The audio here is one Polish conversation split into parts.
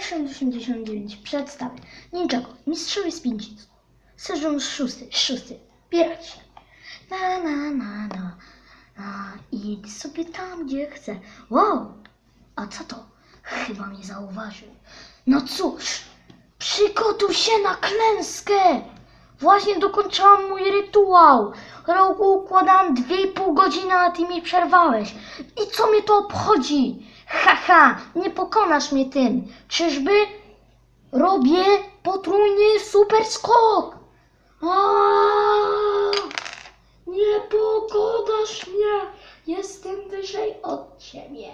189 przedstawię niczego, mistrzowie z pięcic. Sezon szósty, szósty, piraci. Na, na, na, na, na, idź sobie tam, gdzie chce. Wow, a co to? Chyba mnie zauważył. No cóż, przygotuj się na klęskę. Właśnie dokończyłam mój rytuał. Rogu układałam 2,5 godziny, a ty mi przerwałeś. I co mnie to obchodzi? Haha, nie pokonasz mnie tym. Czyżby? Robię potrójny super skok. Nie pokonasz mnie. Jestem wyżej od ciebie.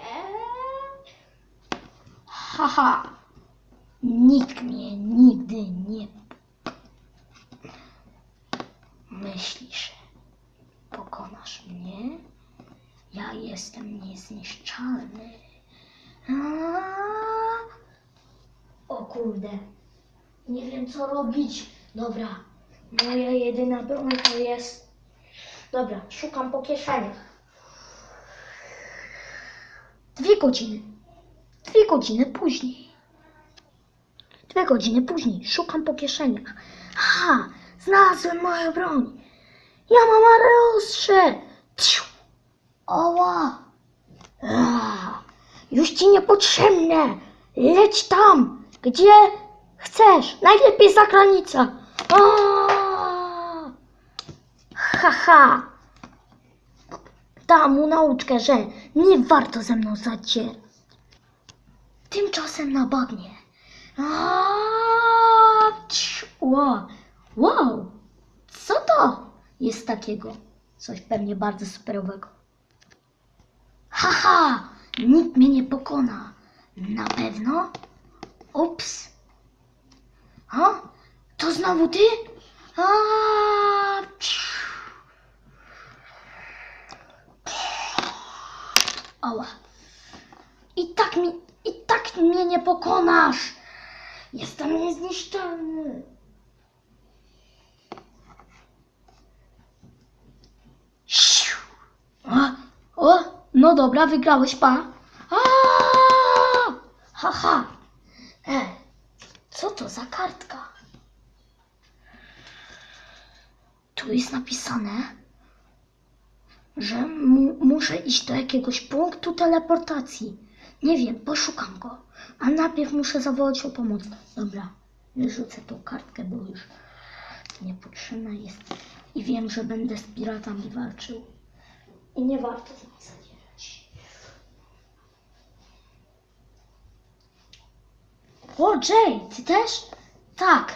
Haha. Nikt mnie nigdy nie Myślisz, pokonasz mnie? Ja jestem niezniszczalny. O kurde, nie wiem co robić. Dobra, moja jedyna broń to jest... Dobra, szukam po kieszeniach. Dwie godziny. Dwie godziny później. Dwie godziny później szukam po kieszeniach. Ha! Znalazłem moją broń. Ja mam areostrze. Ciu. Oła. Już ci niepotrzebne. Leć tam, gdzie chcesz. Najlepiej za granicę. A. Ha. Dam mu nauczkę, że nie warto ze mną zacierać. Tymczasem na bagnie. Wow, wow, co to jest takiego? Coś pewnie bardzo superowego. Haha, nikt mnie nie pokona. Na pewno? Ups. A? To znowu ty? A. Ała. I tak mi, i tak mnie nie pokonasz. Jestem niezniszczalny. Siu. A, o, no dobra, wygrałeś, pa. A, Haha. E, co to za kartka? Tu jest napisane, że mu, muszę iść do jakiegoś punktu teleportacji. Nie wiem, poszukam go. A najpierw muszę zawołać o pomoc. Dobra, wyrzucę tą kartkę, bo już niepotrzebna jest. I wiem, że będę z piratami walczył. I nie warto z O, Jay, ty też? Tak.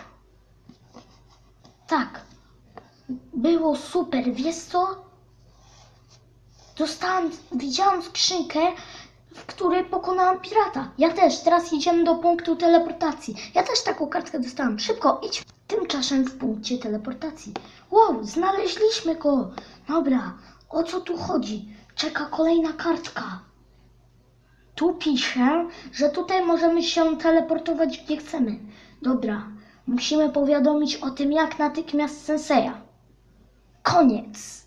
Tak. Było super, wiesz co? Dostałam, widziałam skrzynkę, w której pokonałam pirata. Ja też, teraz jedziemy do punktu teleportacji. Ja też taką kartkę dostałam. Szybko, idź. Tymczasem w punkcie teleportacji. Wow, znaleźliśmy go. Dobra, o co tu chodzi? Czeka kolejna kartka. Tu pisze, że tutaj możemy się teleportować gdzie chcemy. Dobra, musimy powiadomić o tym jak natychmiast senseja. Koniec.